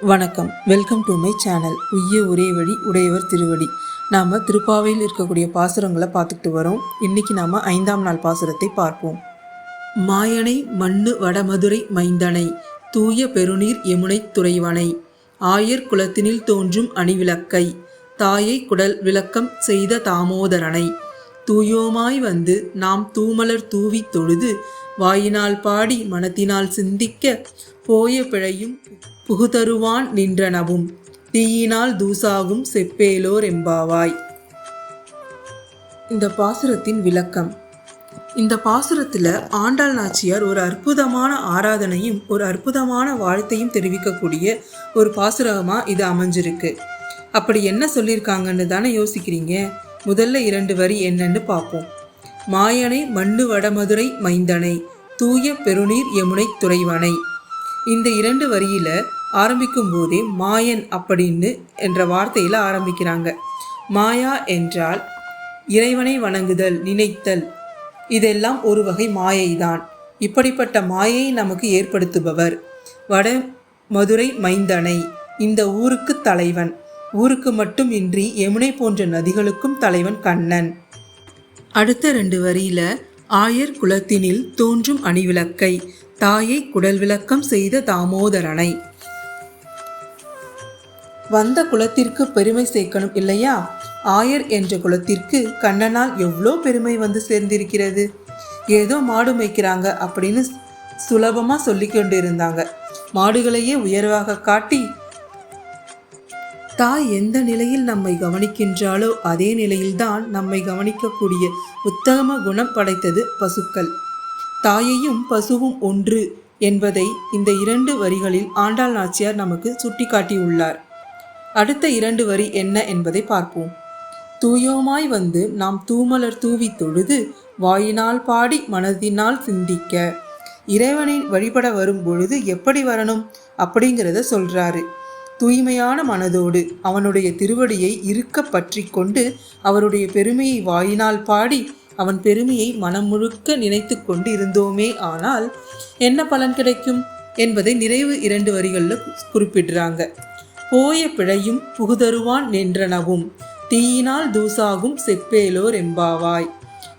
வணக்கம். Welcome to my channel உய்ய ஒரே வழி உடையவர் திருவடி. நாம் திருப்பாவையில் இருக்கக்கூடிய பாசுரங்களை பார்த்துக்கிட்டு வரோம். இன்னைக்கு நாம் ஐந்தாம் நாள் பாசுரத்தை பார்ப்போம். மாயனை மண்ணு வடமதுரை மைந்தனை தூய பெருநீர் யமுனை துறைவனை. ஆயர் குலத்தினில் தோன்றும் அணிவிளக்கை தாயை குடல் விளக்கம் செய்த தாமோதரனை. தூயோமாய் வந்து நாம் தூமலர் தூவித் தொழுது வாயினால் பாடி மனத்தினால் சிந்திக்க போய பிழையும் புகுதருவான் நின்றனவும் தீயினால் தூசாகும் செப்பேலோர் எம்பாவாய் இந்த பாசுரத்தின் விளக்கம். இந்த பாசுரத்தில் ஆண்டாள் நாச்சியார் ஒரு அற்புதமான ஆராதனையும் ஒரு அற்புதமான வாழ்த்தையும் தெரிவிக்கக்கூடிய ஒரு பாசுரமாக இது அமைஞ்சிருக்கு. அப்படி என்ன சொல்லியிருக்காங்கன்னு தானே யோசிக்கிறீங்க? முதல்ல இரண்டு வரி என்னன்னு பார்ப்போம். மாயனை மண்ணு வடமதுரை மைந்தனை தூய பெருநீர் யமுனை துறைவனை. இந்த இரண்டு வரியில் ஆரம்பிக்கும் போதே மாயன் அப்படின்னு என்ற வார்த்தையில் ஆரம்பிக்கிறாங்க. மாயா என்றால் இறைவனை வணங்குதல் நினைத்தல். இதெல்லாம் ஒரு வகை மாயைதான். இப்படிப்பட்ட மாயை நமக்கு ஏற்படுத்துபவர் வட மதுரை மைந்தனை. இந்த ஊருக்கு தலைவன். ஊருக்கு மட்டும் இன்றி யமுனை போன்ற நதிகளுக்கும் தலைவன் கண்ணன். அடுத்த ரெண்டு வரியில ஆயர் குலத்தினில் தோன்றும் அணிவிளக்கை தாயை குடல் விளக்கம் செய்த தாமோதரனை. வந்த குலத்திற்கு பெருமை சேர்க்கணும் இல்லையா? ஆயர் என்ற குலத்திற்கு கண்ணனால் எவ்வளோ பெருமை வந்து சேர்ந்திருக்கிறது. ஏதோ மாடு மேய்க்கிறாங்க அப்படின்னு சுலபமாக சொல்லி கொண்டு இருந்தாங்க மாடுகளையே உயர்வாக காட்டி தாய் எந்த நிலையில் நம்மை கவனிக்கின்றாலோ அதே நிலையில்தான் நம்மை கவனிக்கக்கூடிய உத்தம குணம் படைத்தது பசுக்கள். தாயையும் பசுவும் ஒன்று என்பதை இந்த இரண்டு வரிகளில் ஆண்டாள் நாச்சியார் நமக்கு சுட்டிக்காட்டியுள்ளார். அடுத்த இரண்டு வரி என்ன என்பதை பார்ப்போம். தூயோமாய் வந்து நாம் தூமலர் தூவி தொழுது வாயினால் பாடி மனதினால் சிந்திக்க இறைவனை வழிபட வரும் பொழுது எப்படி வரணும் அப்படிங்கிறத சொல்றாரு. தூய்மையான மனதோடு அவனுடைய திருவடியை இருக்க பற்றி கொண்டு அவருடைய பெருமையை வாயினால் பாடி அவன் பெருமையை மனம் முழுக்க நினைத்து கொண்டு இருந்தோமே ஆனால் என்ன பலன் கிடைக்கும் என்பதை நிறைவு இரண்டு வரிகளில் குறிப்பிடுறாங்க. போய பிழையும் புகுதருவான் நின்றனவும். தீயினால் தூசாகும் செப்பேலோர் எம்பாவாய்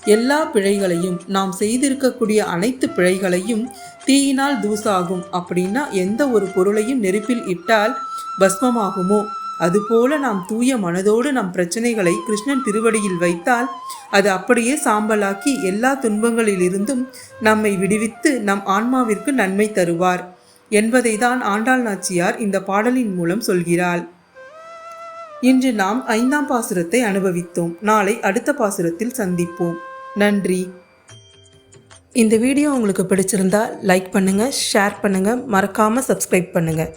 எல்லா பிழைகளையும் நாம் செய்திருக்கக்கூடிய அனைத்து பிழைகளையும் தீயினால் தூசாகும் அப்படின்னா எந்த ஒரு பொருளையும் நெருப்பில் இட்டால் பஸ்மமாகுமோ? அதுபோல நாம் தூய மனதோடு நம் பிரச்சனைகளை கிருஷ்ணன் திருவடியில் வைத்தால் அது அப்படியே சாம்பலாக்கி எல்லா துன்பங்களிலிருந்தும் நம்மை விடுவித்து நம் ஆன்மாவிற்கு நன்மை தருவார். என்பதை தான் ஆண்டாள் நாச்சியார் இந்த பாடலின் மூலம் சொல்கிறாள். இன்று நாம் ஐந்தாம் பாசுரத்தை அனுபவித்தோம். நாளை அடுத்த பாசுரத்தில் சந்திப்போம். நன்றி. இந்த வீடியோ உங்களுக்கு பிடிச்சிருந்தா லைக் பண்ணுங்கள் ஷேர் பண்ணுங்கள் மறக்காமல் சப்ஸ்கிரைப் பண்ணுங்கள்